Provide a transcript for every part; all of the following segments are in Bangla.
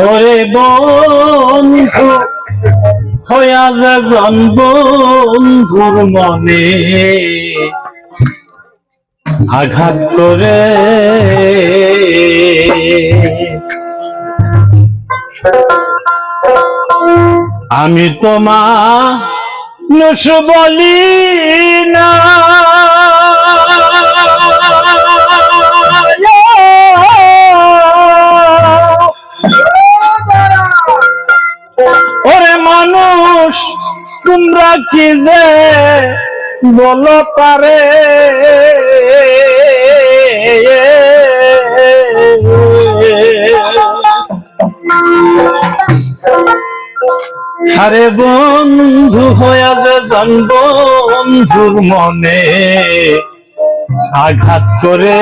ওরে বন্ধু হইয়া যে বন্ধুর মনে। আঘাত করে আমি তোমা নুস বলি না। যে বলো পারে। আরে বন্ধু হইয়া যে জন বন্ধুর মনে আঘাত করে।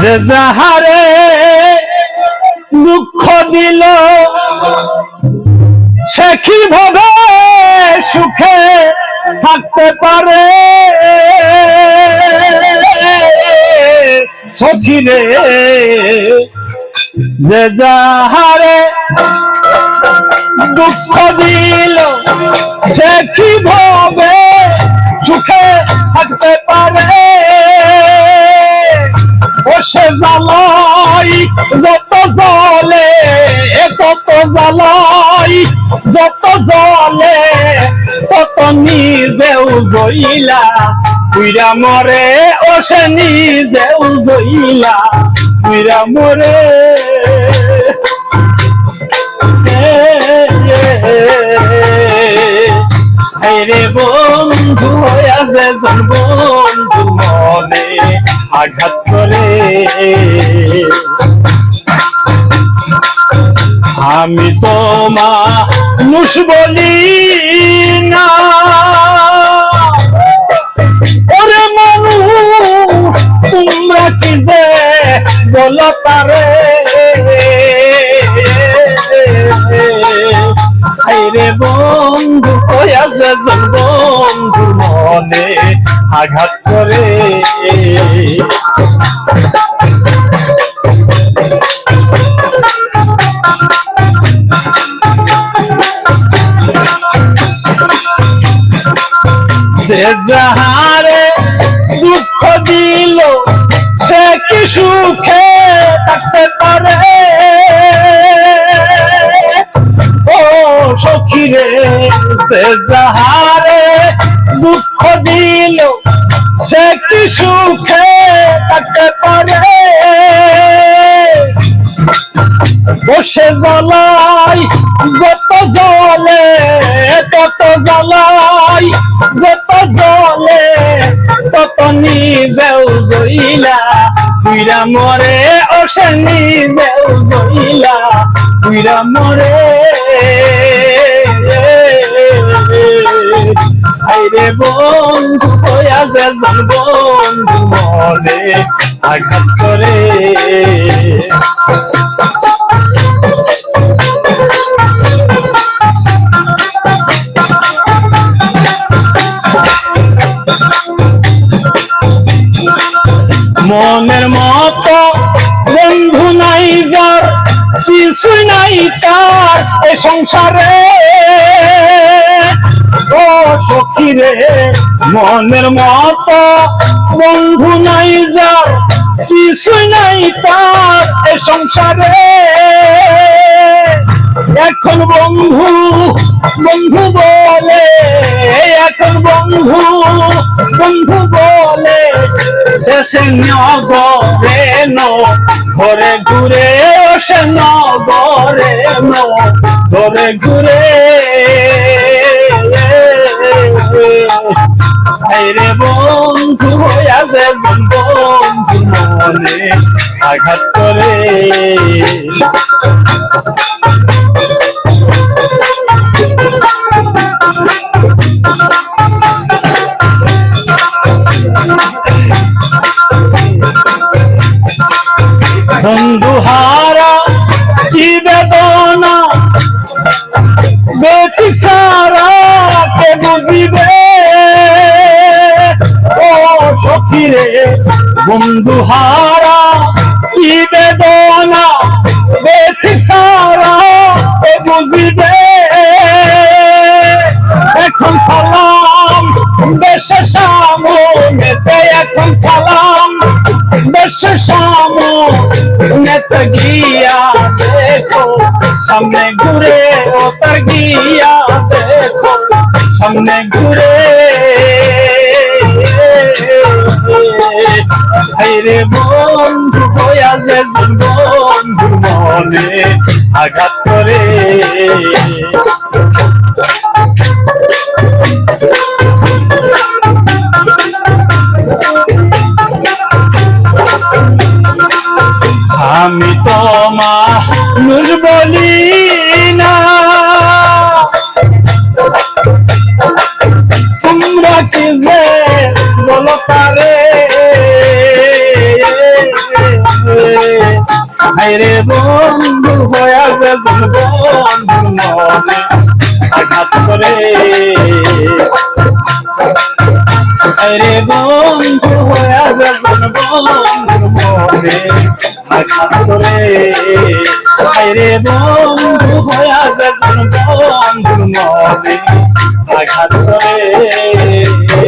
যে যাহারে দুঃখ দিল। সে কীভাবে সুখে থাকতে পারে? সখিরে যে যাহারে দুঃখ দিল জ্বালাই, যত জলে তত নিজেও জইলা পুইরা মরে, ও সে নিজেও জইলা পুইরা মরে। রে বন্ধু হইয়া যে জন বন্ধু মনে আঘাত করে। আমি তোমা নুস বলি না। ওরে মানু তোমরা কি যে বলো পারে? রে বন্ধু বন্ধু মনে আঘাত করে। সে যাহারে দুঃখ দিল, সে কি সুখে থাকতে পারে? ও সখীরে, সে যাহারে দুঃখ দিল, সে কি সুখে থাকতে পারে? বসে জ্বালাই যত জলে তত জ্বালাই যত জলে তত নিজেও জইলা। তুইরা মরে ও সে নিজেও জইলা। তুইরা মরে আইরে বন্ধু, হইয়া যে বন্ধু মনে আঘাত করে। মনের মতো বন্ধু নাই যার, কিছু নাই তার এ সংসারে। ও সখী রে, মনের মতো বন্ধু নাই যার, কিছু নাই তার এ সংসারে। এখন বন্ধু বন্ধু বলে, এখন বন্ধু বন্ধু শেষে নগরে ন, ঘরে ঘুরে সে নগরে ঘরে ঘুরে রে বন্ধু হইয়া যে বন্ধু মনে, আঘাত করে। বন্ধু কি বেদনা, বেশি সারা বুঝিবে। এখন সালাম দেশে সামনেতে এখন সালাম দেশে সামনেতে গিয়া দেখো, সামনে ঘুরে ওতার গিয়া দেখো, সামনে ঘুরে হাইরে বন্ধু বয়ালে বন্ধু মনে আঘাত করে। হয়ে যে বন্ধু মনে আঘাত করে আরে বন্ধু হয়ে বন্ধুর মনে আঘাত করে আরে বন্ধু হয়ে বন্ধুর মনে আঘাত করে।